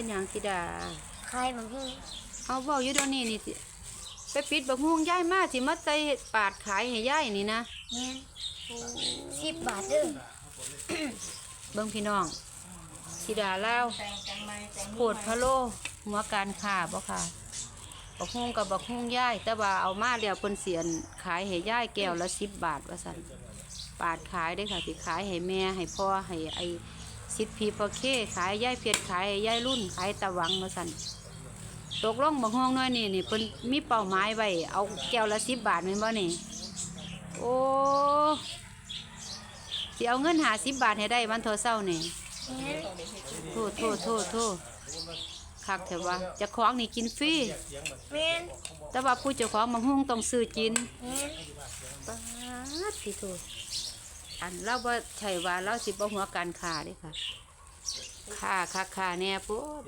เป็นหยังธิดาขายบักฮู้เอาเว้าอยู่เดี๋ยวนี้นี่สิไปปิดบักฮวงย้ายมาสิมาใส่ปาดขายให้ยายนี่นะแม่นสิบบาทเด้อเบิ่งพี่น้องธิดาเล่าวโพดพะโลหัวการค้าบ่ค่ะ บักฮวงกับบักฮวงย้ายแต่ว่าเอามาแล้วเพิ่นเสียนขายให้ยายแก้วละ10บาทว่าซั่นปาดขายเด้อค่ะสิขายให้แม่ให้พ่อให้ไอ้ สิทธิ์พีพอเค ขายยายเพชรขายให้ยายรุ่นขายตะหวังว่าซั่นตกลงบักฮวงน้อยนี่นี่เพิ่นมีเป้าหมายไว้เอาแก้วละสิบบาทแม่นบ่นี่ โอ้สิเอาเงินหาสิบบาทให้ได้วันเทอเศร้านี่แม่นโทษโทษโทษโทษคักเถอะว่าเจะของนี่กินฟรีแม่นแต่ว่าผู้เจ้าของบักฮวงต้องซื้อกินแม่นปาดที่โทษ อันเราบ่ใช่ว่าเราสิบ่หัวการค้าเด้ค่ะค่าค่าค่าแน่ปุ๊บ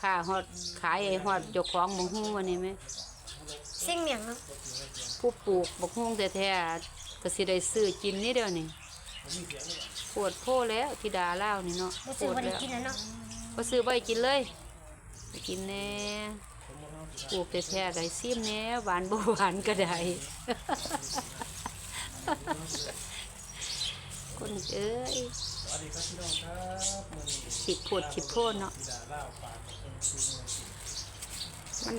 ค่าฮอดขายไอ้ฮอดเจ้าของบักฮวงวันนี้ไหมสิ่งเหมียงเนาะผู้ปลูกบักฮวงแท้ๆก็สิได้ซื้อกินนี่เดียวนี่ปวดโพแล้วธิดาเล่าวนี่เนาะรู้ปสึกวดว่าได้แล้วกินแล้วเนาะก็ซื้อไปกินเลยไปกินแน่ปลูกแท้ๆก็ให้ซิมแน่หวานบ่หวานก็ได้ คนเอ้ยขิดโพดขิดโพดเนาะมัน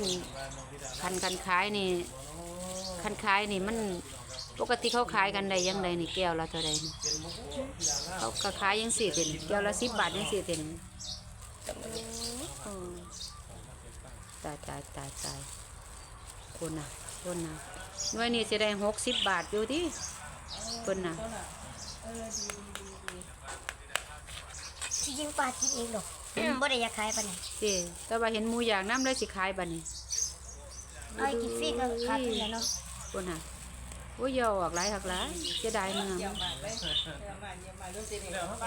คันคันขายนี่คันขายนี่มันปกติเขาขายกันได้ยังไงนี่แก้วละเท่าไรเขาก็ขายยังสี่เต็นแก้วละสิบบาทยังสี่เต็นตายตายตายตายคนน่ะคนน่ะหน่วยนี้จะได้หกสิบบาทอยู่ที่คนน่ะ ที่จริงปลากินเองดอกอืมบ่ได้อยากขายปานไหนเจ้แต่ว่าเห็นหมูอย่างน้ำเลยสิขายบัดนี้เอาให้กินฟรีก็ขาดทุนแล้วเนาะคนน่ะโอ้ยอยาออกหลายหักหลายจะได้เมืองเยี่ยมมากเลยเยี่ยมมากเยี่ยมมากรู้สึกยังไงไป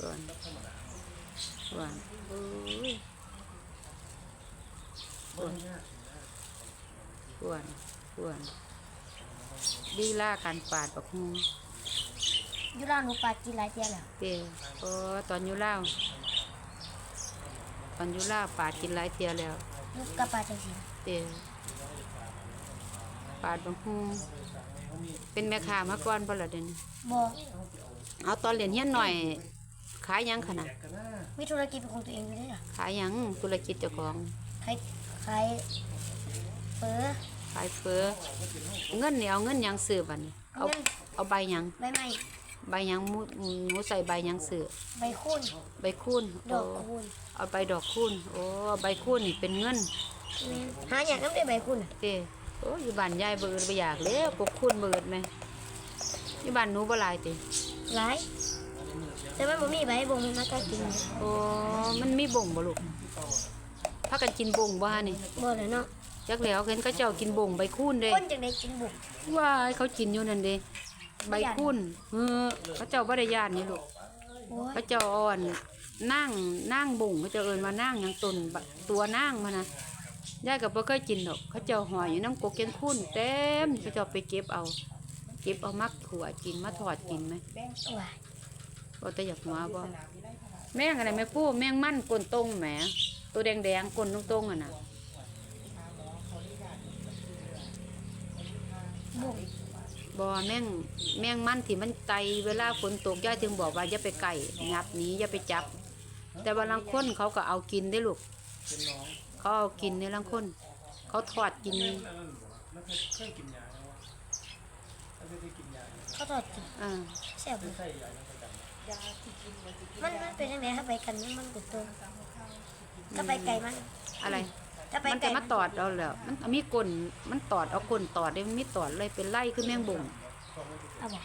ส่วนส่วนโอ้ยส่วนส่วนส่วน ดีล่าการปาดบักฮูอยู่ร้านหนูปลากินหลายเที่ยแล้วเต้โอ้ตอนอยู่เล่าวตอนอยู่เล่าวปาดกินหลายเทียแล้วลูกกับปลาจังซี่เต้ปาดบักฮูเป็นแม่ค้ามาก่อนบ่ล่ะเด่นบ่เอาตอนเรียนเฮียนหน่อย ขายหยังขนาดมีธุรกิจเป็นของตัวเองอยู่เด้อขายหยังธุรกิจเจ้าของ ขายขายเฟอ ขายเฟอเงินนี่เอาเงินหยังซื้อบัดนี้เอาเงิน เอาใบหยังใบไม้ใบหยังหมูหมูใส่ใบหยังซื้อใบคูนใบคูณดโอ้อกคูนเอาใบดอกคูณโอ้ใบคูณนี่เป็นเงินแม่นหาอย่างนำได้ใบคูนน่ะเด้โอ้อยู่บ้านยายเบิดบ่อยากแล้วปกคูณเบิดไหมอยู่บ้านหนูบ่หลายติหลายแต่มันบ่มีใบบ่มันมาก็กินโอ้มันมีบ่งบ่ลูกพากันกินบ่งบ่ฮะนี่บ่แล้วเนาะ จักแล้วเห็นเขาเจ้ากินบ่งใบคูณเด้คนจังได้กินบุกว้ายเขากินอยู่นั่นเด้ใบคูณเออเขาเจ้าบ่ได้ย่านนี่ลูกโอ้ยพระเจ้าอ่อนนั่งนั่งบุ่งเขาเจะเอินมานั่งหยังตนบะตัวนั่งมานะยายกับบ่เคยกินดอกเขาเจ้าหอยอยู่น้ำกกเกนคุ้นเต็มเขาเจ้าไปเก็บเอา เก็บเอามักถั่วกินมาทอดกินไหมว้ายบ่แต่อยากหัวบ่แม่งอะไรแม่กู้แม่งมันกลนตรงแหมตัวแดงแดงๆกลนตรงตรงๆอะนะ บุกบ่แม่งแม่งมันที่มันไตเวลาฝนตกยายถึงบอกว่าอย่าไปไก่ยับหนีอย่าไปจับ แต่ว่าลางคนเขาก็เอากินได้ลูกเขาเอากินในลังคนเขาทอดกินเขาทอดกินอ่าแซ่บเลยมันมันเป็นยังไงถ้าไปกันมันมันกุดตัวถ้าไปไกลมันอะไร ถ้าไปมันไกลจะมาตอดเอาแล้วมันมีกลนมันตอดเอากลนตอดได้มันมีตอดเลยเป็นไล่ขึ้นแมงบ่งเอาบ่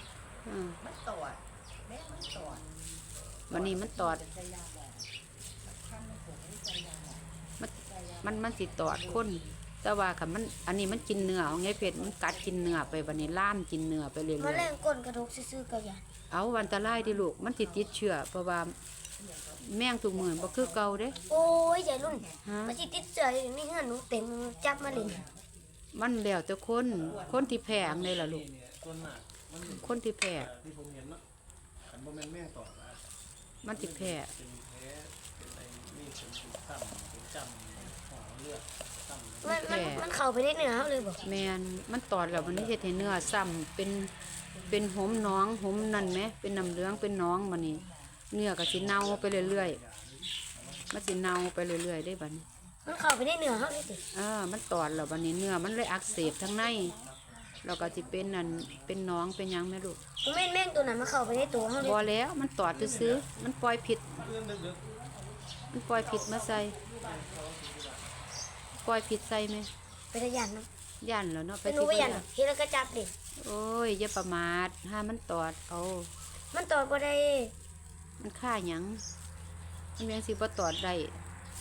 อ่ามันตอดแม่มันตอดวันนี้มันตอดมันมันมันสิตอดคนแต่ว่าค่ะมัน อันนี้มันกินเนื้อเอาไงเป็ดมันกัดกินเนื้อไปวันนี้ล่ามกินเนื้อไปเรื่มันอยแรงก้นกระดูกซื่อๆก็อย่างๆเอาวันตะไลที่ลูกมันติดติดเชื้อเพราะว่า แมงทุกมือบ่คือเก่าเด้โอ้ยใจรุ่นฮะมันสิติดเสื้ออยู่นี่เฮือนหนูเต็มจับมาเล่นมันแล้วแต่คนคนที่แพ้อังเลยล่ะลูกต้นหมากมันคนที่แพ้ที่ผมเห็นเนาะขันบ่แม่นแม่ต่อนะมันที่แพ้เป็นแผลเป็นอะไรมีมันมันมันเข้าไปในเนื้อเฮาเลยบ่แมนมันตอดแล้วมันนี่เฮ็ดให้เนื้อซ้ำเป็นเป็นหมหน้องหมนั่นไหมเป็นน้ำเหลืองเป็นหน้องบัดนี้ เนื้อก็สิเน่าไปเรื่อยๆมันสิเน่าไปเรื่อยๆได้บัดนี้ มันเข้าไปในเนื้อเฮาเลยติเออ มันตอดแล้วบัดนี้เนื้อมันเลยอักเสบทั้งในแล้วก็สิเป็นนั่นเป็นหน้องเป็นหยังแม่ลูกมันแม่นแม่งตัวนั้นมันเข้าไปในตัวเฮาเลยพอแล้วมันตอดซื้อๆมันปล่อยผิด มันปล่อยผิดมาใส่ปล่อยผิดใส่ไหมไปทะยานเนาะย่านแล้วเนาะไปหนูไปยันเนาะเฮ็ดแล้วก็จับดิ โอ้ยอย่าประมาทห้ามันตอดเอา มันตอดบ่ได้ มันฆ่าหยังมันยังสิบ่ตอดได้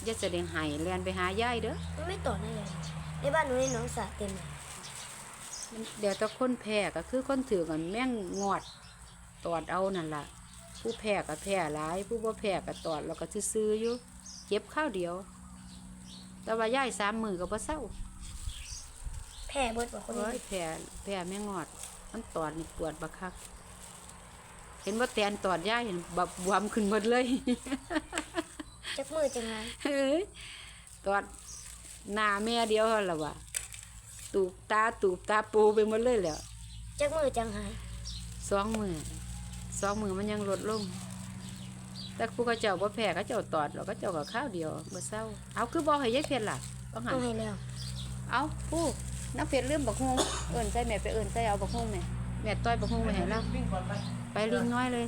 อย่าแสดงไห้แลนไปหายายเด้อมันไม่ตอดได้เลยในบ้านหนูในหนองสระเต็มเลยมันเดี๋ยวแต่คนแพ้ก็คือคนถือกันแม่งงอดตอดเอานั่นล่ะ ผู้แพ้ก็แพ้หลาย ผู้บ่แพ้ก็ตอดแล้วก็ซื่อๆอยู่เจ็บข้าวเดียว แต่ว่ายายสามมือก็บ่เศร้าแพ้เบิดบ่คนโอ้นี้ ยแพ้แพ้แม่งอด มันตอดนี่ปวดบักคัก เห็นว่าแตนตอดย่ายเห็นแบบบวมขึ้นหมดเลย จักมือจังไงเฮ้ยตอดหน้าแม่เดียวเท่านั้นละวะตูบตาตูบตาปูไปหมดเลยแหล้วจักมือจังหายสองมือสองมือมันยังลดลงแต่ผู้เขาเจ้าบ่แพ้เขาเจ้าตอดหรอกเขาเจ้าก็ข้าวเดียวบ่เศร้าเอาคือบอกให้ยายเพชรล่ะต้องหัเอานให้แล้วเอาผู้น้ำเพชรลืมบักฮวงเอิ้นใส่แม่ไปเอิ้นใส่เอาบักฮวงแม่แม่ต้อยบักฮวงไปให้เราวิ่งก่อนไป ไปลิงน้อยเลย